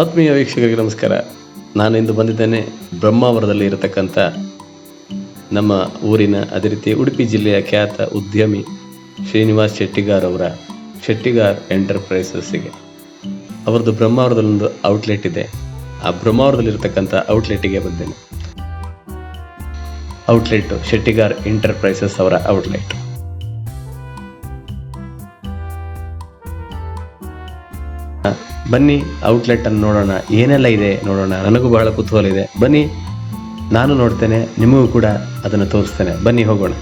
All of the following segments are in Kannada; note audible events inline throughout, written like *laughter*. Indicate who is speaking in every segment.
Speaker 1: ಆತ್ಮೀಯ ವೀಕ್ಷಕರಿಗೆ ನಮಸ್ಕಾರ. ನಾನು ಇಂದು ಬಂದಿದ್ದೇನೆ ಬ್ರಹ್ಮಾವರದಲ್ಲಿ ಇರತಕ್ಕಂಥ ನಮ್ಮ ಊರಿನ ಅದೇ ರೀತಿ ಉಡುಪಿ ಜಿಲ್ಲೆಯ ಖ್ಯಾತ ಉದ್ಯಮಿ ಶ್ರೀನಿವಾಸ್ ಶೆಟ್ಟಿಗಾರ್ ಅವರ ಶೆಟ್ಟಿಗಾರ್ ಎಂಟರ್ಪ್ರೈಸಸ್ಸಿಗೆ. ಅವರದ್ದು ಬ್ರಹ್ಮಾವರದಲ್ಲೊಂದು ಔಟ್ಲೆಟ್ ಇದೆ. ಆ ಬ್ರಹ್ಮಾವರದಲ್ಲಿರ್ತಕ್ಕಂಥ ಔಟ್ಲೆಟ್ಗೆ ಬಂದೇನೆ ಔಟ್ಲೆಟ್ ಶೆಟ್ಟಿಗಾರ್ ಎಂಟರ್ಪ್ರೈಸಸ್ ಅವರ ಔಟ್ಲೆಟ್. ಬನ್ನಿ ಔಟ್ಲೆಟ್ ಅನ್ನು ನೋಡೋಣ. ಏನೆಲ್ಲ ಇದೆ ನೋಡೋಣ. ನನಗೂ ಬಹಳ ಕುತೂಹಲ ಇದೆ. ಬನ್ನಿ, ನಾನು ನೋಡ್ತೇನೆ, ನಿಮಗೂ ಕೂಡ ಅದನ್ನು ತೋರಿಸ್ತೇನೆ. ಬನ್ನಿ, ಹೋಗೋಣ.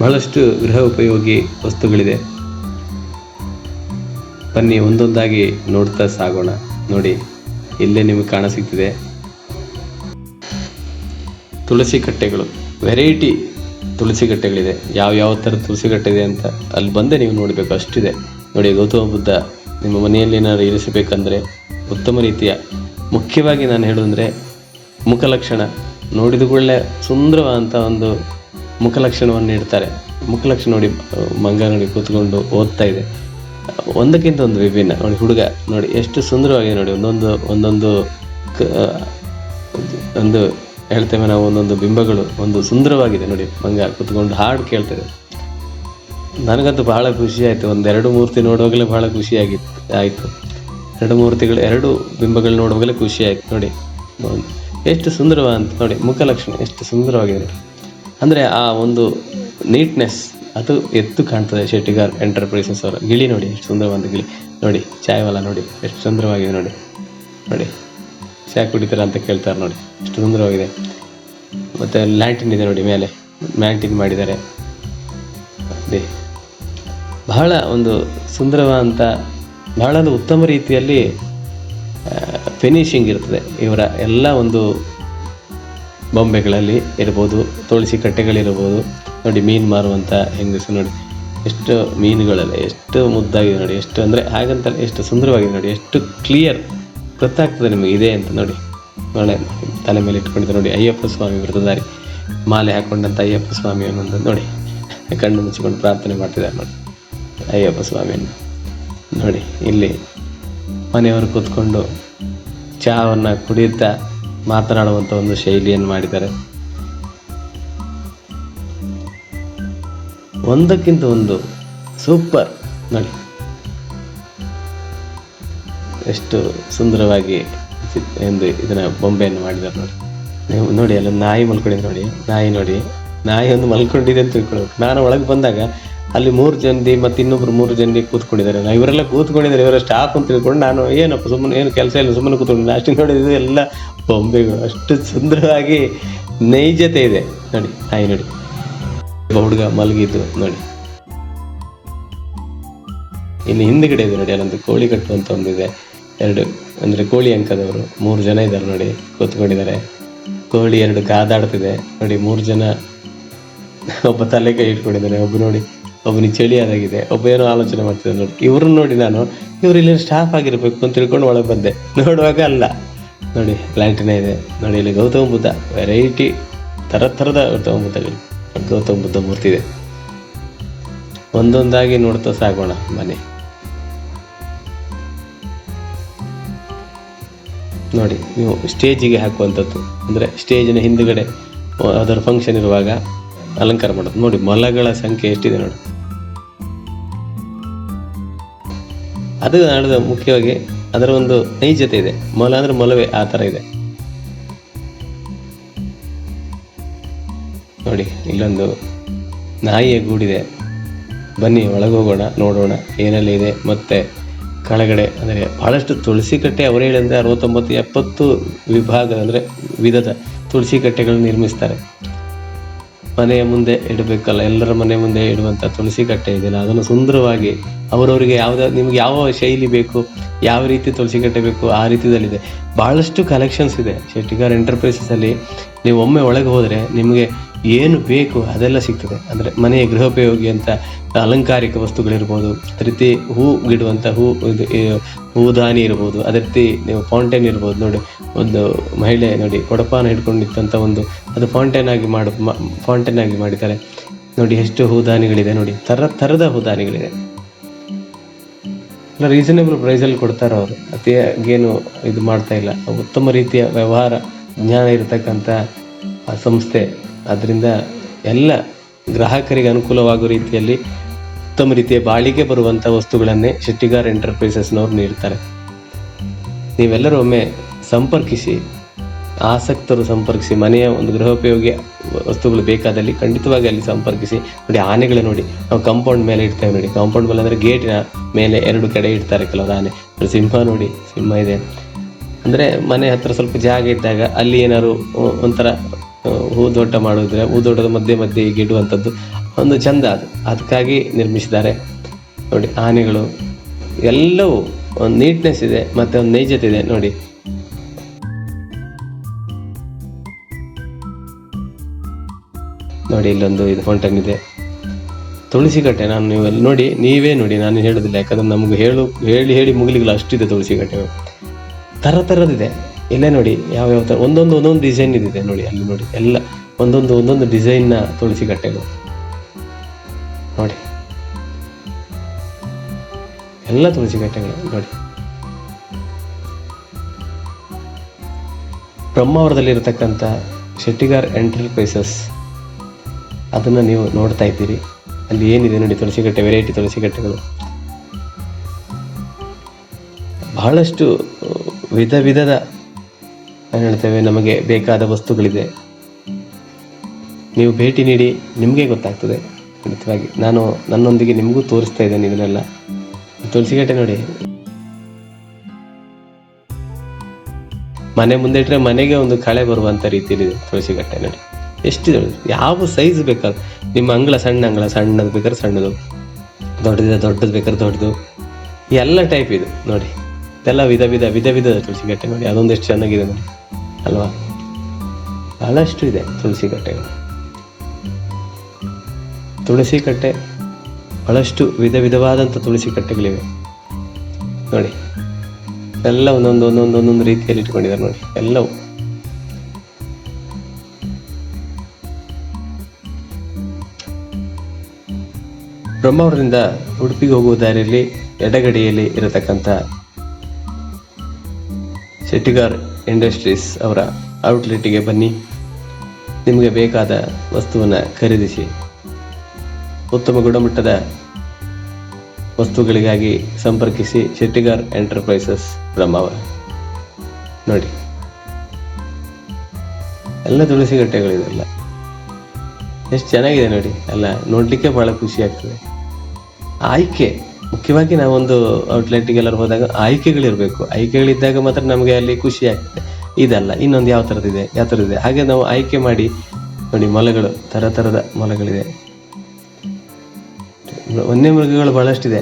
Speaker 1: ಬಹಳಷ್ಟು ಗೃಹ ಉಪಯೋಗಿ ವಸ್ತುಗಳಿದೆ. ಬನ್ನಿ, ಒಂದೊಂದಾಗಿ ನೋಡ್ತಾ ಸಾಗೋಣ. ನೋಡಿ, ಇಲ್ಲೇ ನಿಮಗೆ ಕಾಣ ಸಿಗ್ತಿದೆ. ತುಳಸಿ ಕಟ್ಟೆಗಳು. ವೆರೈಟಿ ತುಳಸಿ ಕಟ್ಟೆಗಳಿದೆ. ಯಾವ ಯಾವ ಥರ ತುಳಸಿ ಕಟ್ಟೆ ಇದೆ ಅಂತ ಅಲ್ಲಿ ಬಂದೇ ನೀವು ನೋಡಬೇಕು. ಅಷ್ಟಿದೆ. ನೋಡಿ, ಗೌತಮ ಬುದ್ಧ ನಿಮ್ಮ ಮನೆಯಲ್ಲಿ ಏನಾದ್ರು ಇರಿಸಬೇಕಂದ್ರೆ ಉತ್ತಮ ರೀತಿಯ, ಮುಖ್ಯವಾಗಿ ನಾನು ಹೇಳೋದಂದರೆ ಮುಖಲಕ್ಷಣ ನೋಡಿದ ಕೂಡಲೇ ಸುಂದರವಾದಂಥ ಒಂದು ಮುಖಲಕ್ಷಣವನ್ನು ಇಡ್ತಾರೆ ಮುಖಲಕ್ಷಣ ನೋಡಿ, ಮಂಗ ನೋಡಿ ಕೂತ್ಕೊಂಡು ಓದ್ತಾ ಇದೆ. ಒಂದಕ್ಕಿಂತ ಒಂದು ವಿಭಿನ್ನ. ನೋಡಿ, ಹುಡುಗ ನೋಡಿ, ಎಷ್ಟು ಸುಂದರವಾಗಿ ನೋಡಿ. ಒಂದೊಂದು ಒಂದೊಂದು ಕ- ಒಂದು ಹೇಳ್ತೇವೆ ನಾವು, ಒಂದೊಂದು ಬಿಂಬಗಳು, ಒಂದು ಸುಂದರವಾಗಿದೆ ನೋಡಿ, ಮಂಗ ಕೂತ್ಕೊಂಡು ಹಾಡು ಕೇಳ್ತದೆ ನನಗಂತೂ ಬಹಳ ಖುಷಿ ಆಯಿತು. ಒಂದೆರಡು ಮೂರ್ತಿ ನೋಡುವಾಗಲೇ ಬಹಳ ಖುಷಿಯಾಗಿತ್ತು ಆಯಿತು. ಎರಡು ಮೂರ್ತಿಗಳು ಎರಡು ಬಿಂಬಗಳು ನೋಡುವಾಗಲೇ ಖುಷಿ ಆಯಿತು. ನೋಡಿ ಒಂದು ಎಷ್ಟು ಸುಂದರವಾದಂತ ನೋಡಿ ಮುಖಲಕ್ಷಣ ಎಷ್ಟು ಸುಂದರವಾಗಿದೆ. ಅಂದರೆ ಆ ಒಂದು ನೀಟ್ನೆಸ್ ಅದು ಎದ್ದು ಕಾಣ್ತದೆ ಶೆಟ್ಟಿಗಾರ್ ಎಂಟರ್ಪ್ರೈಸಸ್ ಅವರ. ಗಿಳಿ ನೋಡಿ, ಎಷ್ಟು ಸುಂದರವಾದ ಗಿಳಿ. ನೋಡಿ ಚಾಯವಲ್ಲ ನೋಡಿ, ಎಷ್ಟು ಸುಂದರವಾಗಿದೆ ನೋಡಿ. ನೋಡಿ ಚಾಯ್ ಕುಡಿತಾರೆ ಅಂತ ಕೇಳ್ತಾರೆ ನೋಡಿ, ಎಷ್ಟು ಸುಂದರವಾಗಿದೆ. ಮತ್ತು ಲ್ಯಾಂಟಿನ್ ಇದೆ ನೋಡಿ, ಮೇಲೆ. ಮ್ಯಾಂಟಿನ್ ಮಾಡಿದ್ದಾರೆ. ಅದೇ. ಬಹಳ ಒಂದು ಸುಂದರವಾದಂಥ ಬಹಳ ಒಂದು ಉತ್ತಮ ರೀತಿಯಲ್ಲಿ ಫಿನಿಶಿಂಗ್ ಇರ್ತದೆ. ಇವರ ಎಲ್ಲ ಒಂದು ಬೊಂಬೆಗಳಲ್ಲಿ ಇರ್ಬೋದು, ತುಳಸಿ ಕಟ್ಟೆಗಳಿರ್ಬೋದು. ನೋಡಿ, ಮೀನು ಮಾರುವಂಥ ಹೆಂಗಸು ನೋಡಿ. ಎಷ್ಟು ಮೀನುಗಳೆಲ್ಲ, ಎಷ್ಟು ಮುದ್ದಾಗಿದೆ ನೋಡಿ. ಎಷ್ಟು ಅಂದರೆ ಹಾಗಂತ ಎಷ್ಟು ಸುಂದರವಾಗಿದೆ ನೋಡಿ. ಎಷ್ಟು ಕ್ಲಿಯರ್ ಗೊತ್ತಾಗ್ತದೆ ನಿಮಗೆ, ಇದೆ ಅಂತ ನೋಡಿ. ಒಳ್ಳೆ ತಲೆ ಮೇಲೆ ಇಟ್ಕೊಂಡಿದ್ದೆ ನೋಡಿ. ಅಯ್ಯಪ್ಪ ಸ್ವಾಮಿ ವೃತಧಾರಿ ಮಾಲೆ ಹಾಕೊಂಡಂಥ ಅಯ್ಯಪ್ಪ ಸ್ವಾಮಿ ಅನ್ನೋದು ನೋಡಿ. ಕಣ್ಣು ಮುಚ್ಚಿಕೊಂಡು ಪ್ರಾರ್ಥನೆ ಮಾಡ್ತಿದ್ದಾರೆ ನೋಡಿ. ಅಯ್ಯಪ್ಪ ಸ್ವಾಮಿಯನ್ನು ನೋಡಿ, ಇಲ್ಲಿ ಮನೆಯವರು ಕೂತ್ಕೊಂಡು ಚಹಾವನ್ನು ಕುಡಿಯುತ್ತಾ ಮಾತನಾಡುವಂಥ ಒಂದು ಶೈಲಿಯನ್ನು ಮಾಡಿದ್ದಾರೆ. ಒಂದಕ್ಕಿಂತ ಒಂದು ಸೂಪರ್. ನೋಡಿ. ಎಷ್ಟು ಸುಂದರವಾಗಿ ಎಂದು ಇದನ್ನು ಬೊಂಬೆಯನ್ನು ಮಾಡಿದ್ದಾರೆ ನೋಡಿ. ನೀವು ನೋಡಿ ಅಲ್ಲ ನಾಯಿ ಮಲ್ಕೊಂಡಿದೆ ನೋಡಿ. ನಾಯಿ ನೋಡಿ. ನಾಯಿ ಒಂದು ಮಲ್ಕೊಂಡಿದೆ ಅಂತ ತಿಳ್ಕೊಳ್ಬೇಕು. ನಾನು ಒಳಗೆ ಬಂದಾಗ ಅಲ್ಲಿ ಮೂರು ಜನದಿ ಮತ್ತೆ ಇನ್ನೊಬ್ರು ಮೂರು ಜನದಿ ಕೂತ್ಕೊಂಡಿದ್ದಾರೆ. ನಾ ಇವರೆಲ್ಲ ಕೂತ್ಕೊಂಡಿದ್ದಾರೆ ಇವರ ಸ್ಟಾಫ್ ಅಂತ ತಿಳ್ಕೊಂಡು ನಾನು ಏನಪ್ಪ ಸುಮ್ಮನೆ, ಏನು ಕೆಲಸ ಇಲ್ಲ, ಸುಮ್ಮನೆ ಕೂತ್ಕೊಂಡು ಅಷ್ಟು ನೋಡಿದ್ದು ಎಲ್ಲ ಬೊಂಬೆಗಳು. ಅಷ್ಟು ಸುಂದರವಾಗಿ ನೈಜತೆ ಇದೆ. ನೋಡಿ ಹಾಯ್ ನೋಡಿ. ಹುಡುಗ ಮಲಗಿದ್ದು ನೋಡಿ. ಇನ್ನು ಹಿಂದ್ಗಡೆ ಇದೆ ನೋಡಿ ಅಲ್ಲೊಂದು ಕೋಳಿ ಕಟ್ಟುವಂತ ಒಂದಿದೆ ಎರಡು, ಅಂದ್ರೆ ಕೋಳಿ ಅಂಕದವರು ಮೂರು ಜನ ಇದ್ದಾರೆ ನೋಡಿ, ಕೂತ್ಕೊಂಡಿದ್ದಾರೆ. ಕೋಳಿ ಎರಡು ಕಾದಾಡ್ತಿದೆ. ನೋಡಿ, ಮೂರು ಜನ ಒಬ್ಬ ತಲೆ ಕೈ ಇಟ್ಕೊಂಡಿದ್ದಾರೆ. ಒಬ್ಬ ನೋಡಿ ಒಬ್ಬನಿಗೆ ಚಳಿ ಆದಾಗಿದೆ, ಒಬ್ಬ ಏನೋ ಆಲೋಚನೆ ಮಾಡ್ತಿದ್ದೆ ನೋಡಿ. ಇವ್ರನ್ನ ನೋಡಿ ನಾನು, ಇವ್ರು ಇಲ್ಲಿ ಸ್ಟಾಫ್ ಆಗಿರ್ಬೇಕು ಅಂತ ತಿಳ್ಕೊಂಡು ಒಳಗೆ ಬಂದೆ. ನೋಡುವಾಗ ಅಲ್ಲ. ನೋಡಿ ಲ್ಯಾಂಟಿನ ಇದೆ. ನೋಡಿ, ಇಲ್ಲಿ ಗೌತಮ ಬುದ್ಧ ವೆರೈಟಿ ಥರ ಥರದ ಗೌತಮ ಬುದ್ಧಗಳು. ಗೌತಮ ಬುದ್ಧ ಮೂರ್ತಿ ಇದೆ. ಒಂದೊಂದಾಗಿ ನೋಡ್ತಾ ಸಾಗೋಣ ಮನೆ ನೋಡಿ, ನೀವು ಸ್ಟೇಜಿಗೆ ಹಾಕುವಂಥದ್ದು. ಅಂದರೆ ಸ್ಟೇಜಿನ ಹಿಂದುಗಡೆ, ಅದರ ಫಂಕ್ಷನ್ ಇರುವಾಗ ಅಲಂಕಾರ ಮಾಡೋದು. ನೋಡಿ, ಮೊಲಗಳ ಸಂಖ್ಯೆ ಎಷ್ಟಿದೆ ನೋಡಿ. ಅದು ನಾಡದ ಮುಖ್ಯವಾಗಿ ಅದರ ಒಂದು ನೈಜತೆ ಇದೆ. ಮೊಲ ಅಂದ್ರೆ ಮೊಲವೇ ಆ ಥರ ಇದೆ. ನೋಡಿ, ಇಲ್ಲೊಂದು ನಾಯಿಯ ಗೂಡಿದೆ. ಬನ್ನಿ ಒಳಗೆ ಹೋಗೋಣ ನೋಡೋಣ, ಏನೆಲ್ಲ ಇದೆ. ಮತ್ತೆ ಕೆಳಗಡೆ, ಅಂದರೆ ಬಹಳಷ್ಟು ತುಳಸಿ ಕಟ್ಟೆ ಅವರು ಹೇಳಿದ್ರೆ ಅರವತ್ತೊಂಬತ್ತು ಎಪ್ಪತ್ತು ವಿಭಾಗ, ಅಂದರೆ ವಿಧದ ತುಳಸಿ ಕಟ್ಟೆಗಳನ್ನು ನಿರ್ಮಿಸ್ತಾರೆ. ಮನೆಯ ಮುಂದೆ ಇಡಬೇಕಲ್ಲ, ಎಲ್ಲರ ಮನೆ ಮುಂದೆ ಇಡುವಂಥ ತುಳಸಿ ಕಟ್ಟೆ ಇದೆಯಲ್ಲ ಅದನ್ನು ಸುಂದರವಾಗಿ ಅವರವರಿಗೆ ಯಾವುದೇ, ನಿಮ್ಗೆ ಯಾವ ಶೈಲಿ ಬೇಕು, ಯಾವ ರೀತಿ ತುಳಸಿ ಕಟ್ಟೆ ಬೇಕು, ಆ ರೀತಿಯಲ್ಲಿದೆ. ಭಾಳಷ್ಟು ಕಲೆಕ್ಷನ್ಸ್ ಇದೆ. ಶೆಟ್ಟಿಗಾರ್ ಎಂಟರ್ಪ್ರೈಸಸ್ ಅಲ್ಲಿ ನೀವು ಒಮ್ಮೆ ಒಳಗೆ ಹೋದರೆ ನಿಮಗೆ ಏನು ಬೇಕು ಅದೆಲ್ಲ ಸಿಗ್ತದೆ. ಅಂದರೆ ಮನೆಯ ಗೃಹೋಪಯೋಗಿ ಅಂತ ಅಲಂಕಾರಿಕ ವಸ್ತುಗಳಿರ್ಬೋದು ಅದೇ ರೀತಿ ಹೂ ಗಿಡುವಂಥ ಹೂ, ಇದು ಹೂದಾನಿ ಇರ್ಬೋದು ಅದೇ ರೀತಿ ನೀವು ಫೌಂಟೇನ್ ಇರ್ಬೋದು ನೋಡಿ, ಒಂದು ಮಹಿಳೆ ನೋಡಿ ಕೊಡಪಾನ ಹಿಡ್ಕೊಂಡಿದ್ದಂಥ ಒಂದು, ಅದು ಫೌಂಟೇನ್ ಆಗಿ ಮಾಡ ಫೌಂಟೇನ್ ಆಗಿ ಮಾಡಿದ್ದಾರೆ. ನೋಡಿ ಎಷ್ಟು ಹೂದಾನಿಗಳಿದೆ ನೋಡಿ, ಥರ, ಥರದ ಹೂದಾನಿಗಳಿದೆ. ಎಲ್ಲ ರೀಸನೇಬಲ್ ಪ್ರೈಸಲ್ಲಿ ಕೊಡ್ತಾರೆ ಅವರು ಅತಿಯಾಗೇನು ಇದು ಮಾಡ್ತಾ ಇಲ್ಲ. ಉತ್ತಮ ರೀತಿಯ ವ್ಯವಹಾರ, ಜ್ಞಾನ ಇರತಕ್ಕಂಥ ಸಂಸ್ಥೆ. ಅದರಿಂದ ಎಲ್ಲ ಗ್ರಾಹಕರಿಗೆ ಅನುಕೂಲವಾಗುವ ರೀತಿಯಲ್ಲಿ ಉತ್ತಮ ರೀತಿಯ ಬಾಳಿಗೆ ಬರುವಂಥ ವಸ್ತುಗಳನ್ನೇ ಶೆಟ್ಟಿಗಾರ್ ಎಂಟರ್ಪ್ರೈಸಸ್ನವರು ನೀಡ್ತಾರೆ. ನೀವೆಲ್ಲರೂ ಒಮ್ಮೆ ಸಂಪರ್ಕಿಸಿ, ಆಸಕ್ತರು ಸಂಪರ್ಕಿಸಿ, ಮನೆಯ ಒಂದು ಗೃಹೋಪಯೋಗಿ ವಸ್ತುಗಳು ಬೇಕಾದಲ್ಲಿ ಖಂಡಿತವಾಗಿ ಅಲ್ಲಿ ಸಂಪರ್ಕಿಸಿ, ನೋಡಿ ಆನೆಗಳ ನೋಡಿ, ನಾವು ಕಾಂಪೌಂಡ್ ಮೇಲೆ ಇಡ್ತೇವೆ ನೋಡಿ. ಕಾಂಪೌಂಡ್ ಮೇಲೆ ಅಂದರೆ ಗೇಟಿನ ಮೇಲೆ ಎರಡು ಕಡೆ ಇಡ್ತಾರೆ ಕೆಲವರು ಆನೆ. ಸಿಂಹ ನೋಡಿ, ಸಿಂಹ ಇದೆ. ಅಂದರೆ ಮನೆ ಹತ್ರ ಸ್ವಲ್ಪ ಜಾಗ ಇದ್ದಾಗ ಅಲ್ಲಿ ಏನಾದ್ರು ಒಂಥರ ಹೂದೋಟ ಮಾಡೋದ್ರೆ ಹೂದೋಟದ ಮಧ್ಯೆ ಮಧ್ಯೆ ಈಗ ಇಡುವಂಥದ್ದು ಒಂದು ಚಂದ ಅದು. ಅದಕ್ಕಾಗಿ ನಿರ್ಮಿಸಿದ್ದಾರೆ. ನೋಡಿ ಆನೆಗಳು ಎಲ್ಲವೂ ಒಂದು ನೀಟ್ನೆಸ್ ಇದೆ ಮತ್ತೆ ಒಂದು ನೈಜತೆ ಇದೆ, ನೋಡಿ. ನೋಡಿ ಇಲ್ಲೊಂದು ಇದು ಫೌಂಟನ್ ಇದೆ. ತುಳಸಿ ಕಟ್ಟೆ ನಾನು ನೀವು ಅಲ್ಲಿ ನೋಡಿ, ನೀವೇ ನೋಡಿ, ನಾನು ಹೇಳೋದಿಲ್ಲ. ಯಾಕಂದ್ರೆ ನಮ್ಗೆ ಹೇಳು, ಹೇಳಿ ಹೇಳಿ ಮುಗಿಲಿಲ್ಲ ಅಷ್ಟಿದೆ ತುಳಸಿ ಕಟ್ಟೆ ಥರ ಥರದಿದೆ. ಇಲ್ಲೇ ನೋಡಿ, ಯಾವ ಯಾವ ಥರ ಒಂದೊಂದು ಒಂದೊಂದು ಡಿಸೈನ್ ಇದಿದೆ ನೋಡಿ, ಅಲ್ಲಿ ನೋಡಿ, ಎಲ್ಲ ಒಂದೊಂದು ಒಂದೊಂದು ಡಿಸೈನ್ನ ತುಳಸಿ ಕಟ್ಟೆಗಳು ನೋಡಿ. ಎಲ್ಲ ತುಳಸಿ ಕಟ್ಟೆಗಳು ನೋಡಿ. ಬ್ರಹ್ಮಾವರದಲ್ಲಿರತಕ್ಕಂಥ ಶೆಟ್ಟಿಗಾರ್ ಎಂಟರ್ಪ್ರೈಸಸ್ ಅದನ್ನು ನೀವು ನೋಡ್ತಾ ಇದ್ದೀರಿ. ಅಲ್ಲಿ ಏನಿದೆ ನೋಡಿ, ತುಳಸಿ ಕಟ್ಟೆ ವೆರೈಟಿ ತುಳಸಿ ಕಟ್ಟೆಗಳು ಬಹಳಷ್ಟು ವಿಧ ವಿಧದ ಹೇಳ್ತೇವೆ, ನಮಗೆ ಬೇಕಾದ ವಸ್ತುಗಳಿದೆ. ನೀವು ಭೇಟಿ ನೀಡಿ, ನಿಮಗೆ ಗೊತ್ತಾಗ್ತದೆ. ಖಂಡಿತವಾಗಿ, ನಾನು ನನ್ನೊಂದಿಗೆ ನಿಮಗೂ ತೋರಿಸ್ತಾ ಇದ್ದೇನೆ ಇದನ್ನೆಲ್ಲ. ತುಳಸಿಗಟ್ಟೆ ನೋಡಿ. ಮನೆ ಮುಂದೆ ಇಟ್ಟರೆ ಮನೆಗೆ ಒಂದು ಕಳೆ ಬರುವಂತ ರೀತಿಯಲ್ಲಿದೆ ತುಳಸಿ ಕಟ್ಟೆ ನೋಡಿ. ಎಷ್ಟಿದೆ. ಯಾವ ಸೈಜ್ ಬೇಕಾದ ನಿಮ್ಮ ಅಂಗಳ ಸಣ್ಣ ಅಂಗಳ, ಸಣ್ಣದು ಬೇಕಾದ್ರೆ ಸಣ್ಣದು ದೊಡ್ಡದಿದೆ ದೊಡ್ಡದು ಬೇಕಾದ್ರೆ ದೊಡ್ಡದು. ಎಲ್ಲ ಟೈಪ್ ಇದು ನೋಡಿ. ಇದೆಲ್ಲ ವಿಧ ವಿಧ ವಿಧ ವಿಧದ ತುಳಸಿ ಕಟ್ಟೆ ನೋಡಿ ಅದೊಂದು ಎಷ್ಟು ಚೆನ್ನಾಗಿದೆ ನೋಡಿ. ಅಲ್ವಾ? ಬಹಳಷ್ಟು ಇದೆ ತುಳಸಿ ಕಟ್ಟೆಗಳು ತುಳಸಿ ಕಟ್ಟೆ ಬಹಳಷ್ಟು ವಿಧ ವಿಧವಾದಂಥ ತುಳಸಿ ಕಟ್ಟೆಗಳಿವೆ ನೋಡಿ, ಎಲ್ಲ ಒಂದೊಂದು ಒಂದೊಂದು ಒಂದೊಂದು ರೀತಿಯಲ್ಲಿ ಇಟ್ಕೊಂಡಿದ್ದಾರೆ ನೋಡಿ, ಎಲ್ಲವೂ. ಬ್ರಹ್ಮಾವರದಿಂದ ಉಡುಪಿಗೆ ಹೋಗುವ ದಾರಿಯಲ್ಲಿ ಎಡಗಡೆಯಲ್ಲಿ ಇರತಕ್ಕಂಥ ಶೆಟ್ಟಿಗಾರ್ ಇಂಡಸ್ಟ್ರೀಸ್ ಅವರ ಔಟ್ಲೆಟ್ಗೆ ಬನ್ನಿ. ನಿಮಗೆ ಬೇಕಾದ ವಸ್ತುವನ್ನು ಖರೀದಿಸಿ. ಉತ್ತಮ ಗುಣಮಟ್ಟದ ವಸ್ತುಗಳಿಗಾಗಿ ಸಂಪರ್ಕಿಸಿ ಶೆಟ್ಟಿಗಾರ್ ಎಂಟರ್ಪ್ರೈಸಸ್ ಬ್ರಹ್ಮಾವರ ನೋಡಿ. ಎಲ್ಲ ತುಳಸಿ ಕಟ್ಟೆಗಳಿದೆಲ್ಲ ಎಷ್ಟು ಚೆನ್ನಾಗಿದೆ ನೋಡಿ. ಅಲ್ಲ ನೋಡಲಿಕ್ಕೆ ಭಾಳ ಖುಷಿ ಆಗ್ತದೆ. ಆಯ್ಕೆ. ಮುಖ್ಯವಾಗಿ ನಾವೊಂದು ಔಟ್ಲೆಟ್ಗೆಲ್ಲರೂ ಹೋದಾಗ ಆಯ್ಕೆಗಳಿರಬೇಕು. ಆಯ್ಕೆಗಳಿದ್ದಾಗ ಮಾತ್ರ ನಮಗೆ ಅಲ್ಲಿ ಖುಷಿ ಆಗ್ತದೆ. ಇದಲ್ಲ, ಇನ್ನೊಂದು ಯಾವ ಥರದಿದೆ ಯಾವ ಥರದಿದೆ ಹಾಗೆ ನಾವು ಆಯ್ಕೆ ಮಾಡಿ, ನೋಡಿ ಮೊಲಗಳು, ಥರ ಥರದ ಮೊಲಗಳಿದೆ. ಒಂದೇ ಮೃಗಗಳು ಬಹಳಷ್ಟಿದೆ.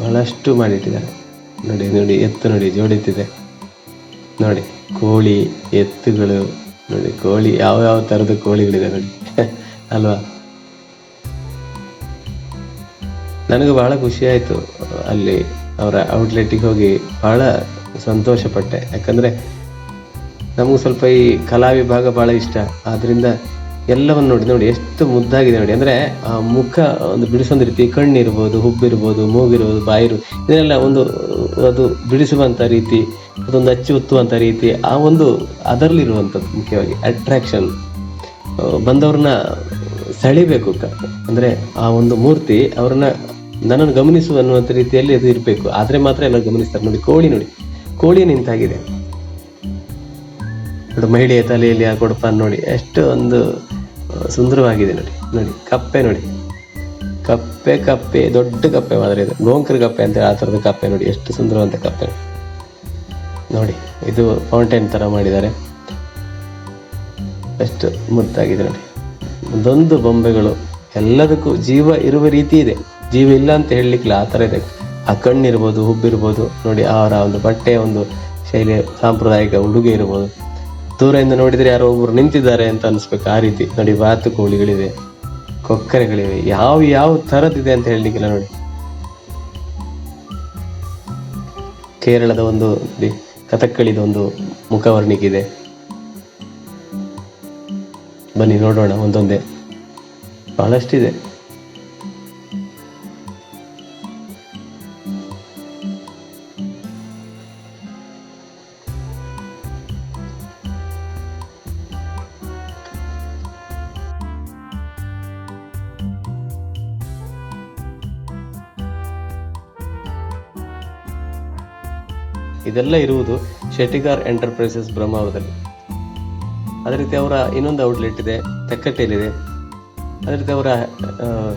Speaker 1: ಬಹಳಷ್ಟು ಮಾಡಿಟ್ಟಿದ್ದಾರೆ. ನೋಡಿ ನೋಡಿ, ಎತ್ತು ನೋಡಿ ಜೋಡಿತಿದೆ ನೋಡಿ, ಕೋಳಿ ಎತ್ತುಗಳು, ನೋಡಿ, ಕೋಳಿ, ಯಾವ ಯಾವ ಥರದ ಕೋಳಿಗಳಿದೆ ನೋಡಿ. *laughs* ಅಲ್ವಾ? ನನಗೆ ಬಹಳ ಖುಷಿ ಆಯಿತು ಅಲ್ಲಿ ಅವರ ಔಟ್ಲೆಟಿಗೆ ಹೋಗಿ ಬಹಳ ಸಂತೋಷಪಟ್ಟೆ. ಯಾಕಂದರೆ ನಮಗೂ ಸ್ವಲ್ಪ ಈ ಕಲಾ ವಿಭಾಗ ಬಹಳ ಇಷ್ಟ. ಆದ್ದರಿಂದ ಎಲ್ಲವನ್ನು ನೋಡಿ ನೋಡಿ ಎಷ್ಟು ಮುದ್ದಾಗಿದೆ ನೋಡಿ. ಅಂದರೆ ಆ ಮುಖ ಒಂದು ಬಿಡಿಸೊಂದು ರೀತಿ, ಕಣ್ಣಿರ್ಬೋದು, ಹುಬ್ಬಿರ್ಬೋದು, ಮೂಗಿರ್ಬೋದು, ಬಾಯಿರು, ಇದನ್ನೆಲ್ಲ ಒಂದು, ಅದು ಬಿಡಿಸುವಂಥ ರೀತಿ, ಅದೊಂದು ಅಚ್ಚು ಒತ್ತುವಂಥ ರೀತಿ, ಆ ಒಂದು ಅದರಲ್ಲಿರುವಂಥದ್ದು ಮುಖ್ಯವಾಗಿ ಅಟ್ರಾಕ್ಷನ್ ಬಂದವ್ರನ್ನ ಸೆಳಿಬೇಕು ಅಂದರೆ ಆ ಒಂದು ಮೂರ್ತಿ ಅವ್ರನ್ನ ನನ್ನನ್ನು ಗಮನಿಸು ಅನ್ನುವಂಥ ರೀತಿಯಲ್ಲಿ ಅದು ಇರಬೇಕು. ಆದರೆ ಮಾತ್ರ ಎಲ್ಲ ಗಮನಿಸ್ತಾರೆ. ನೋಡಿ, ಕೋಳಿ ನೋಡಿ. ಕೋಳಿ ನಿಂತಾಗಿದೆ. ನೋಡಿ ಮಹಿಳೆಯ ತಲೆಯಲ್ಲಿ ಆ ಕೊಡಪ ನೋಡಿ. ಎಷ್ಟು ಒಂದು ಸುಂದರವಾಗಿದೆ ನೋಡಿ. ನೋಡಿ, ಕಪ್ಪೆ ನೋಡಿ. ಕಪ್ಪೆ ಕಪ್ಪೆ, ದೊಡ್ಡ ಕಪ್ಪೆ ಮಾತ್ರ ಇದು. ಗೋಂಕರ್ ಕಪ್ಪೆ ಅಂತ ಆ ಥರದ ಕಪ್ಪೆ ನೋಡಿ. ಎಷ್ಟು ಸುಂದರವಂತ ಕಪ್ಪೆ ನೋಡಿ, ಇದು ಫೌಂಟೇನ್ ಥರ ಮಾಡಿದ್ದಾರೆ. ಎಷ್ಟು ಮುದ್ದಾಗಿದೆ ನೋಡಿ. ಒಂದೊಂದು ಬೊಂಬೆಗಳು ಎಲ್ಲದಕ್ಕೂ ಜೀವ ಇರುವ ರೀತಿ ಇದೆ. ಜೀವ ಇಲ್ಲ ಅಂತ ಹೇಳಲಿಕ್ಕಿಲ್ಲ, ಆ ಥರ ಇದೆ. ಆ ಕಣ್ಣಿರ್ಬೋದು, ಹುಬ್ಬಿರ್ಬೋದು, ನೋಡಿ ಅವರ ಒಂದು ಬಟ್ಟೆಯ ಒಂದು ಶೈಲಿ, ಸಾಂಪ್ರದಾಯಿಕ ಉಡುಗೆ ಇರ್ಬೋದು. ದೂರದಿಂದ ನೋಡಿದರೆ ಯಾರೋ ಒಬ್ಬರು ನಿಂತಿದ್ದಾರೆ ಅಂತ ಅನಿಸ್ಬೇಕು, ಆ ರೀತಿ. ನೋಡಿ, ಬಾತುಕೋಳಿಗಳಿವೆ, ಕೊಕ್ಕರೆಗಳಿವೆ, ಯಾವ ಯಾವ ಥರದ್ದಿದೆ ಅಂತ ಹೇಳಲಿಕ್ಕಿಲ್ಲ ನೋಡಿ. ಕೇರಳದ ಒಂದು ಕಥಕ್ಕಳಿದ ಒಂದು ಮುಖವರ್ಣಿಕಿದೆ ಬನ್ನಿ, ನೋಡೋಣ, ಒಂದೊಂದೇ. ಬಹಳಷ್ಟಿದೆ. ಇದೆಲ್ಲ ಇರುವುದು ಶೆಟ್ಟಿಗಾರ್ ಎಂಟರ್ಪ್ರೈಸಸ್ ಬ್ರಹ್ಮಾವರದಲ್ಲಿ ಅದೇ ರೀತಿ ಅವರ ಇನ್ನೊಂದು ಔಟ್ಲೆಟ್ ಇದೆ ತೆಕ್ಕಟ್ಟೆಯಲ್ಲಿದೆ ಅದೇ ರೀತಿ ಅವರ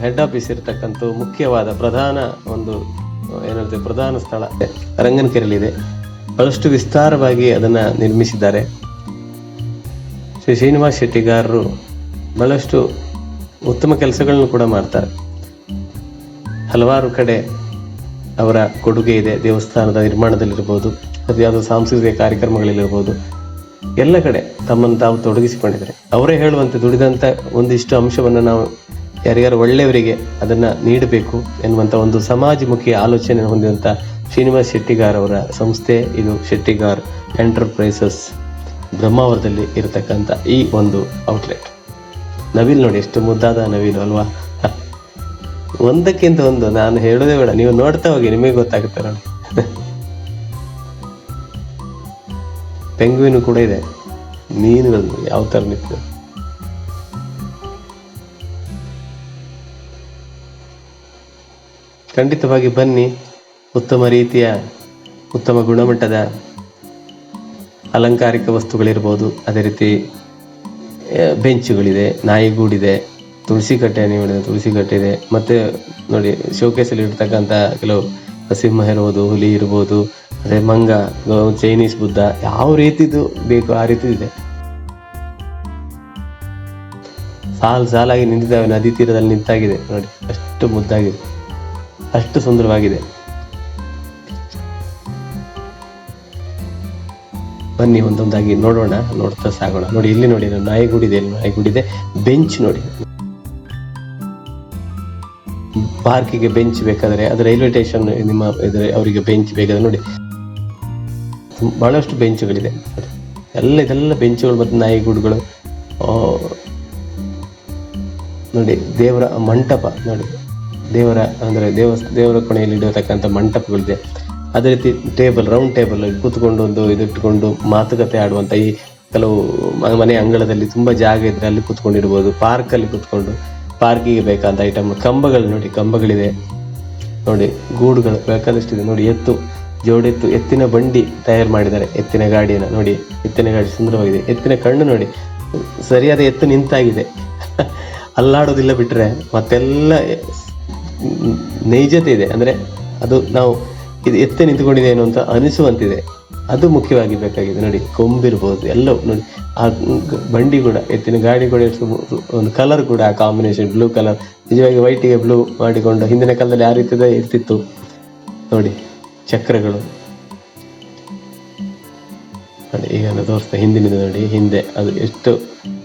Speaker 1: ಹೆಡ್ ಆಫೀಸ್ ಇರತಕ್ಕಂಥ ಮುಖ್ಯವಾದ ಪ್ರಧಾನ ಒಂದು ಏನಿರುತ್ತೆ ಪ್ರಧಾನ ಸ್ಥಳ ರಂಗನಕೆರೆಯಲ್ಲಿದೆ ಬಹಳಷ್ಟು ವಿಸ್ತಾರವಾಗಿ ಅದನ್ನು ನಿರ್ಮಿಸಿದ್ದಾರೆ. ಶ್ರೀ ಶ್ರೀನಿವಾಸ್ ಶೆಟ್ಟಿಗಾರರು ಬಹಳಷ್ಟು ಉತ್ತಮ ಕೆಲಸಗಳನ್ನು ಕೂಡ ಮಾಡ್ತಾರೆ. ಹಲವಾರು ಕಡೆ ಅವರ ಕೊಡುಗೆ ಇದೆ, ದೇವಸ್ಥಾನದ ನಿರ್ಮಾಣದಲ್ಲಿರ್ಬೋದು, ಅದು ಯಾವುದೋ ಸಾಂಸ್ಕೃತಿಕ ಕಾರ್ಯಕ್ರಮಗಳಲ್ಲಿರ್ಬೋದು. ಎಲ್ಲ ಕಡೆ ತಮ್ಮನ್ನು ತಾವು ತೊಡಗಿಸಿಕೊಂಡಿದ್ದಾರೆ. ಅವರೇ ಹೇಳುವಂತೆ ದುಡಿದಂಥ ಒಂದಿಷ್ಟು ಅಂಶವನ್ನು ನಾವು ಯಾರ್ಯಾರು ಒಳ್ಳೆಯವರಿಗೆ ಅದನ್ನು ನೀಡಬೇಕು ಎನ್ನುವಂಥ ಒಂದು ಸಮಾಜಮುಖಿ ಆಲೋಚನೆ ಹೊಂದಿದಂಥ ಶ್ರೀನಿವಾಸ್ ಶೆಟ್ಟಿಗಾರ್ ಅವರ ಸಂಸ್ಥೆ, ಇದು ಶೆಟ್ಟಿಗಾರ್ ಎಂಟರ್ಪ್ರೈಸಸ್ ಬ್ರಹ್ಮಾವರದಲ್ಲಿ ಇರತಕ್ಕಂಥ ಈ ಒಂದು ಔಟ್ಲೆಟ್. ನವಿಲ್ ನೋಡಿ, ಎಷ್ಟು ಮುದ್ದಾದ ನವಿಲು ಅಲ್ವಾ? ಒಂದಕ್ಕಿಂತ ಒಂದು, ನಾನು ಹೇಳೋದೇ ಬೇಡ. ನೀವು ನೋಡ್ತಾ ಹೋಗಿ, ನಿಮಗೆ ಗೊತ್ತಾಗುತ್ತೆ ನೋಡಿ. ಪೆಂಗುವಿನ ಕೂಡ ಇದೆ. ಮೀನುಗಳು ಯಾವ ತರ ನಿಂತು ಖಂಡಿತವಾಗಿ ಬನ್ನಿ. ಉತ್ತಮ ರೀತಿಯ, ಉತ್ತಮ ಗುಣಮಟ್ಟದ ಅಲಂಕಾರಿಕ ವಸ್ತುಗಳಿರ್ಬೋದು. ಅದೇ ರೀತಿ ಬೆಂಚುಗಳಿದೆ, ನಾಯಿಗೂಡಿದೆ. ತುಳಸಿ ಕಟ್ಟೆ ನೀವು ಹೇಳಿದ ತುಳಸಿ ಕಟ್ಟೆ ಇದೆ. ಮತ್ತೆ ನೋಡಿ ಶೋಕೇಸಲ್ಲಿ ಇರ್ತಕ್ಕಂಥ ಕೆಲವು ಸಿಂಹ ಇರ್ಬೋದು, ಹುಲಿ ಇರ್ಬೋದು ಅದೇ ಮಂಗ ಚೈನೀಸ್ ಬುದ್ಧ, ಯಾವ ರೀತಿದು ಬೇಕು ಆ ರೀತಿ ಇದೆ. ಸಾಲು ಸಾಲಾಗಿ ನಿಂತಿದ್ದಾವೆ, ನದಿ ತೀರದಲ್ಲಿ ನಿಂತಾಗಿದೆ. ನೋಡಿ, ಅಷ್ಟು ಮುದ್ದಾಗಿದೆ, ಅಷ್ಟು ಸುಂದರವಾಗಿದೆ. ಬನ್ನಿ, ಒಂದೊಂದಾಗಿ ನೋಡೋಣ, ನೋಡ್ತಾ ಸಾಗೋಣ. ನೋಡಿ, ಇಲ್ಲಿ ನೋಡಿ ನಾಯಿಗೂಡಿದೆ ಇಲ್ಲಿ ನಾಯಿಗೂಡಿದೆ ಬೆಂಚ್ ನೋಡಿ. ಪಾರ್ಕಿಗೆ ಬೆಂಚ್ ಬೇಕಾದರೆ, ಅದು ರೈಲ್ವೆ ಸ್ಟೇಷನ್ ನಿಮ್ಮ ಇದ್ರೆ ಅವರಿಗೆ ಬೆಂಚ್ ಬೇಕಾದ್ರೆ ನೋಡಿ. ಭಾಳಷ್ಟು ಬೆಂಚುಗಳಿದೆ. ಎಲ್ಲ ಇದೆಲ್ಲ ಬೆಂಚ್ಗಳು ಮತ್ತು ನಾಯಿಗೂಡುಗಳು. ನೋಡಿ, ದೇವರ ಮಂಟಪ ನೋಡಿ. ದೇವರ ಅಂದರೆ ದೇವ ದೇವರ ಕೊನೆಯಲ್ಲಿ ಇಡತಕ್ಕಂಥ ಮಂಟಪಗಳಿದೆ. ಅದೇ ರೀತಿ ಟೇಬಲ್, ರೌಂಡ್ ಟೇಬಲ್, ಕೂತ್ಕೊಂಡು ಒಂದು ಇದಿಟ್ಟುಕೊಂಡು ಮಾತುಕತೆ ಆಡುವಂಥ ಈ ಕೆಲವು ಮನೆ ಅಂಗಳದಲ್ಲಿ ತುಂಬಾ ಜಾಗ ಇದ್ದರೆ ಅಲ್ಲಿ ಕೂತ್ಕೊಂಡಿರ್ಬೋದು, ಪಾರ್ಕಲ್ಲಿ ಕೂತ್ಕೊಂಡು ಪಾರ್ಕಿಗೆ ಬೇಕಾದ ಐಟಮ್ ಕಂಬಗಳು ನೋಡಿ ಕಂಬಗಳಿದೆ ನೋಡಿ, ಗೂಡುಗಳು, ಬೇಕಾದಷ್ಟಿದೆ. ನೋಡಿ, ಎತ್ತು, ಜೋಡೆತ್ತು, ಎತ್ತಿನ ಬಂಡಿ ತಯಾರು ಮಾಡಿದ್ದಾರೆ. ಎತ್ತಿನ ಗಾಡಿಯನ್ನು ನೋಡಿ, ಎತ್ತಿನ ಗಾಡಿ ಸುಂದರವಾಗಿದೆ. ಎತ್ತಿನ ಕಣ್ಣು ನೋಡಿ, ಸರಿಯಾದ ಎತ್ತು ನಿಂತಾಗಿದೆ. *laughs* ಅಲ್ಲಾಡೋದಿಲ್ಲ ಬಿಟ್ಟರೆ ಮತ್ತೆಲ್ಲ ನೈಜತೆ ಇದೆ. ಅಂದರೆ ಅದು ನಾವು ಇದು ಎತ್ತೆ ನಿಂತ್ಕೊಂಡಿದೆ ಏನು ಅಂತ ಅನಿಸುವಂತಿದೆ. ಅದು ಮುಖ್ಯವಾಗಿ ಬೇಕಾಗಿದೆ. ನೋಡಿ, ಕೊಂಬಿರ್ಬೋದು, ಎಲ್ಲವೂ ನೋಡಿ. ಆ ಬಂಡಿ ಕೂಡ, ಎತ್ತಿನ ಗಾಡಿ ಕೂಡ ಒಂದು ಕಲರ್ ಕೂಡ, ಆ ಕಾಂಬಿನೇಷನ್ ಬ್ಲೂ ಕಲರ್ ನಿಜವಾಗಿ ವೈಟಿಗೆ ಬ್ಲೂ ಮಾಡಿಕೊಂಡು, ಹಿಂದಿನ ಕಾಲದಲ್ಲಿ ಯಾವ ರೀತಿ ಇರ್ತಿತ್ತು. ನೋಡಿ, ಚಕ್ರಗಳು. ನೋಡಿ, ಈಗ ನಾನು ತೋರಿಸ್ತಾ ಹಿಂದಿನಿಂದ ನೋಡಿ, ಹಿಂದೆ ಅದು ಎಷ್ಟು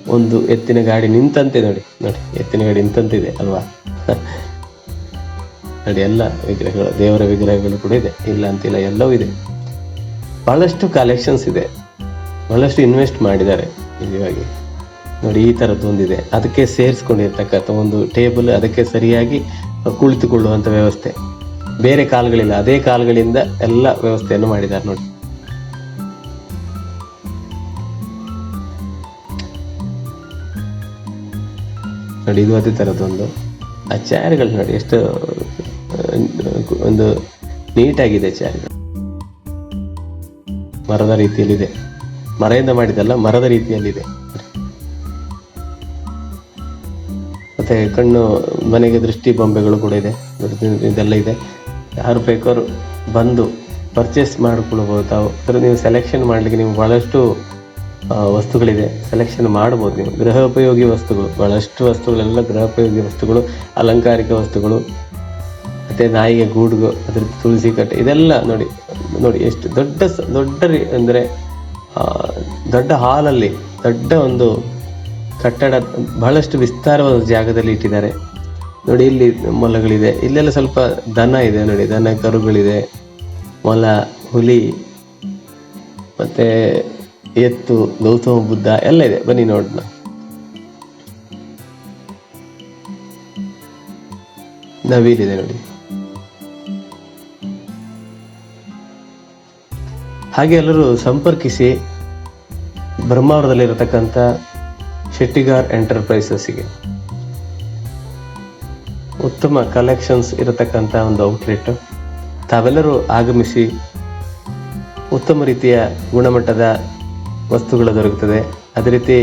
Speaker 1: ಒಂದು ಎತ್ತಿನ ಗಾಡಿ ನಿಂತಂತೆ ನೋಡಿ. ನೋಡಿ, ಎತ್ತಿನ ಗಾಡಿ ನಿಂತಂತಿದೆ ಅಲ್ವಾ? *laughs* ನೋಡಿ, ಎಲ್ಲ ವಿಗ್ರಹಗಳು, ದೇವರ ವಿಗ್ರಹಗಳು ಕೂಡ ಇದೆ. ಇಲ್ಲ ಅಂತಿಲ್ಲ, ಎಲ್ಲವೂ ಇದೆ. ಬಹಳಷ್ಟು ಕಲೆಕ್ಷನ್ಸ್ ಇದೆ. ಬಹಳಷ್ಟು ಇನ್ವೆಸ್ಟ್ ಮಾಡಿದ್ದಾರೆ ನಿಜವಾಗಿ. ನೋಡಿ, ಈ ಥರದ್ದು ಒಂದಿದೆ. ಅದಕ್ಕೆ ಸೇರಿಸ್ಕೊಂಡಿರ್ತಕ್ಕಂಥ ಒಂದು ಟೇಬಲ್ ಅದಕ್ಕೆ ಸರಿಯಾಗಿ ಕುಳಿತುಕೊಳ್ಳುವಂಥ ವ್ಯವಸ್ಥೆ. ಬೇರೆ ಕಾಲುಗಳಿಲ್ಲ. ಅದೇ ಕಾಲುಗಳಿಂದ ಎಲ್ಲ ವ್ಯವಸ್ಥೆಯನ್ನು ಮಾಡಿದ್ದಾರೆ ನೋಡಿ. ನೋಡಿ, ಇದು ಅದೇ ಥರದ್ದೊಂದು ಆ ಚೇರ್ಗಳು ನೋಡಿ, ಎಷ್ಟು, ಒಂದು ನೀಟಾಗಿದೆ ಚೇರ್ಗಳು ಮರದ ರೀತಿಯಲ್ಲಿದೆ. ಮರದಿಂದ ಮಾಡಿದಲ್ಲ ಮರದ ರೀತಿಯಲ್ಲಿದೆ. ಮತ್ತೆ ಕಣ್ಣು ಮನೆಗೆ ದೃಷ್ಟಿ ಬೊಂಬೆಗಳು ಕೂಡ ಇದೆ. ಇದೆಲ್ಲ ಇದೆ. ಯಾರು ಬೇಕಾದ್ರು ಬಂದು ಪರ್ಚೇಸ್ ಮಾಡಿಕೊಳ್ಬೋದು ತಾವು. ಅದರ ನೀವು ಸೆಲೆಕ್ಷನ್ ಮಾಡಲಿಕ್ಕೆ ನೀವು ಬಹಳಷ್ಟು ಆ, ವಸ್ತುಗಳಿದೆ. ಸೆಲೆಕ್ಷನ್ ಮಾಡ್ಬೋದು ನೀವು. ಗೃಹೋಪಯೋಗಿ ವಸ್ತುಗಳು ಬಹಳಷ್ಟು ವಸ್ತುಗಳೆಲ್ಲ ಗೃಹೋಪಯೋಗಿ ವಸ್ತುಗಳು ಅಲಂಕಾರಿಕ ವಸ್ತುಗಳು ಮತ್ತು ನಾಯಿಗೆ ಗೂಡುಗು ಅದ್ರ ತುಳಸಿ ಕಟ್ಟೆ ಇದೆಲ್ಲ ನೋಡಿ ನೋಡಿ ಎಷ್ಟು ದೊಡ್ಡ ದೊಡ್ಡ ಅಂದ್ರೆ ದೊಡ್ಡ ಹಾಲಲ್ಲಿ, ದೊಡ್ಡ ಒಂದು ಕಟ್ಟಡ, ಬಹಳಷ್ಟು ವಿಸ್ತಾರವಾದ ಜಾಗದಲ್ಲಿ ಇಟ್ಟಿದ್ದಾರೆ. ನೋಡಿ, ಇಲ್ಲಿ ಮೊಲಗಳಿದೆ. ಇಲ್ಲೆಲ್ಲ ಸ್ವಲ್ಪ ದನ ಇದೆ ನೋಡಿ. ದನ, ಕರುಗಳಿದೆ. ಮೊಲ, ಹುಲಿ, ಮತ್ತೆ ಎತ್ತು, ಗೌತಮ ಬುದ್ಧ ಎಲ್ಲ ಇದೆ. ಬನ್ನಿ ನೋಡೋಣ. ನವಿಲಿದೆ ನೋಡಿ. ಹಾಗೆ ಎಲ್ಲರೂ ಸಂಪರ್ಕಿಸಿ ಬ್ರಹ್ಮಾವರದಲ್ಲಿರತಕ್ಕಂಥ ಶೆಟ್ಟಿಗಾರ್ ಎಂಟರ್ಪ್ರೈಸಸ್ಗೆ ಉತ್ತಮ ಕಲೆಕ್ಷನ್ಸ್ ಇರತಕ್ಕಂಥ ಒಂದು ಔಟ್ಲೆಟ್. ತಾವೆಲ್ಲರೂ ಆಗಮಿಸಿ ಉತ್ತಮ ರೀತಿಯ ಗುಣಮಟ್ಟದ ವಸ್ತುಗಳು ದೊರಕುತ್ತದೆ. ಅದೇ ರೀತಿ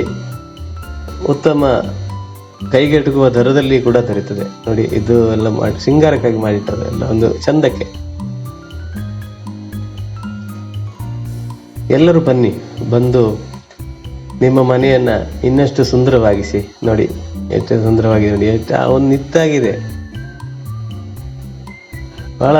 Speaker 1: ಉತ್ತಮ ಕೈಗೆಟುಕುವ ದರದಲ್ಲಿ ಕೂಡ ದೊರೆಯುತ್ತದೆ. ನೋಡಿ, ಇದು ಎಲ್ಲ ಮಾಡಿ, ಸಿಂಗಾರಕ್ಕಾಗಿ ಮಾಡಿಟ್ಟರೆ ಎಲ್ಲ ಒಂದು ಚಂದಕ್ಕೆ. ಎಲ್ಲರೂ ಬನ್ನಿ, ಬಂದು ನಿಮ್ಮ ಮನೆಯನ್ನ ಇನ್ನಷ್ಟು ಸುಂದರವಾಗಿಸಿ ನೋಡಿ, ಎಷ್ಟು ಸುಂದರವಾಗಿದೆ ನೋಡಿ, ಎಷ್ಟು ಒಂದು ನಿತ್ತಾಗಿದೆ. ಭಾಳ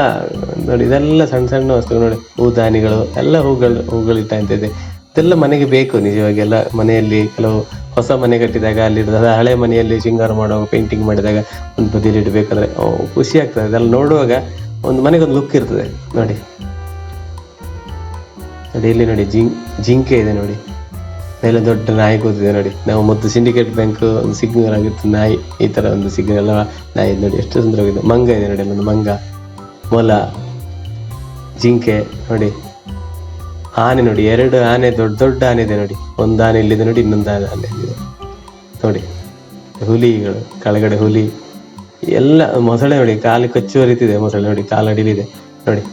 Speaker 1: ನೋಡಿ, ಇದೆಲ್ಲ ಸಣ್ಣ ಸಣ್ಣ ವಸ್ತುಗಳು ನೋಡಿ, ಹೂದಾನಿಗಳು, ಎಲ್ಲ ಹೂಗಳು ಹೂಗಳು ಇದೆ ಇದೆಲ್ಲ ಮನೆಗೆ ಬೇಕು, ನಿಜವಾಗಿ ಎಲ್ಲ ಮನೆಯಲ್ಲಿ, ಕೆಲವು ಹೊಸ ಮನೆ ಕಟ್ಟಿದಾಗ, ಅಲ್ಲಿ ಹಳೆ ಮನೆಯಲ್ಲಿ ಶೃಂಗಾರ ಮಾಡುವಾಗ ಪೇಂಟಿಂಗ್ ಮಾಡಿದಾಗ, ಒಂದು ಬದಿಯಲ್ಲಿ ಇಡಬೇಕಂದ್ರೆ ಖುಷಿ ಆಗ್ತದೆ. ಅದೆಲ್ಲ ನೋಡುವಾಗ ಒಂದು ಮನೆಗೊಂದು ಲುಕ್ ಇರ್ತದೆ, ನೋಡಿ. ನೋಡಿ, ಇಲ್ಲಿ ನೋಡಿ, ಜಿಂ, ಜಿಂಕೆ ಇದೆ ನೋಡಿ. ಮೇಲೆ ದೊಡ್ಡ ನಾಯಿ ಕೂತಿದೆ ನೋಡಿ. ನಾವು ಮತ್ತು ಸಿಂಡಿಕೇಟ್ ಬ್ಯಾಂಕ್ ಒಂದು ಸಿಗ್ನಲ್ ಆಗಿತ್ತು. ನಾಯಿ, ಈ ತರ ಒಂದು ಸಿಗ್ನಲ್ ನಾಯಿ ಇದೆ ನೋಡಿ, ಎಷ್ಟು ಸುಂದರವಾಗಿದೆ ಮಂಗ ಇದೆ ನೋಡಿ ಅಲ್ಲೊಂದು ಮಂಗ. ಮೊಲ, ಜಿಂಕೆ ನೋಡಿ. ಆನೆ ನೋಡಿ, ಎರಡು ಆನೆ, ದೊಡ್ಡ ದೊಡ್ಡ ಆನೆ ಇದೆ ನೋಡಿ. ಒಂದು ಆನೆ ಇಲ್ಲಿದೆ ನೋಡಿ, ಇನ್ನೊಂದು ಆನೆ ಇಲ್ಲಿದೆ ನೋಡಿ, ಹುಲಿಗಳು, ಕೆಳಗಡೆ ಹುಲಿ. ಎಲ್ಲ ಮೊಸಳೆ ನೋಡಿ, ಕಾಲು ಕಚ್ಚುವ ರೀತಿ ಇದೆ ಮೊಸಳೆ ನೋಡಿ, ಕಾಲು ಅಡಿಲಿದೆ ನೋಡಿ.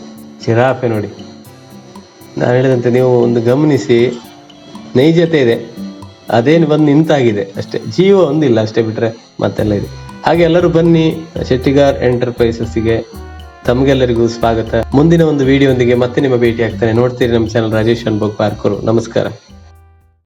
Speaker 1: ಜಿರಾಫೆ ನೋಡಿ. ನಾನು ಹೇಳಿದಂತೆ ನೀವು ಒಂದು ಗಮನಿಸಿ, ನೈಜತೆ ಇದೆ. ಅದೇನು ಬಂದು ನಿಂತಾಗಿದೆ ಅಷ್ಟೇ. ಜೀವ ಒಂದಿಲ್ಲ ಅಷ್ಟೇ ಬಿಟ್ರೆ ಮತ್ತೆಲ್ಲ ಇದೆ. ಹಾಗೆ ಎಲ್ಲರೂ ಬನ್ನಿ, ಶೆಟ್ಟಿಗಾರ್ ಎಂಟರ್ಪ್ರೈಸಸ್ಗೆ ತಮಗೆಲ್ಲರಿಗೂ ಸ್ವಾಗತ. ಮುಂದಿನ ಒಂದು ವಿಡಿಯೋದೊಂದಿಗೆ ಮತ್ತೆ ನಿಮ್ಮ ಭೇಟಿ ಆಗ್ತಾನೆ ನೋಡ್ತೀರಿ ನಮ್ಮ ಚಾನಲ್ ರಾಜೇಶ್ ಅನ್ಬೋಗ್ ಪಾರ್ಕರು. ನಮಸ್ಕಾರ.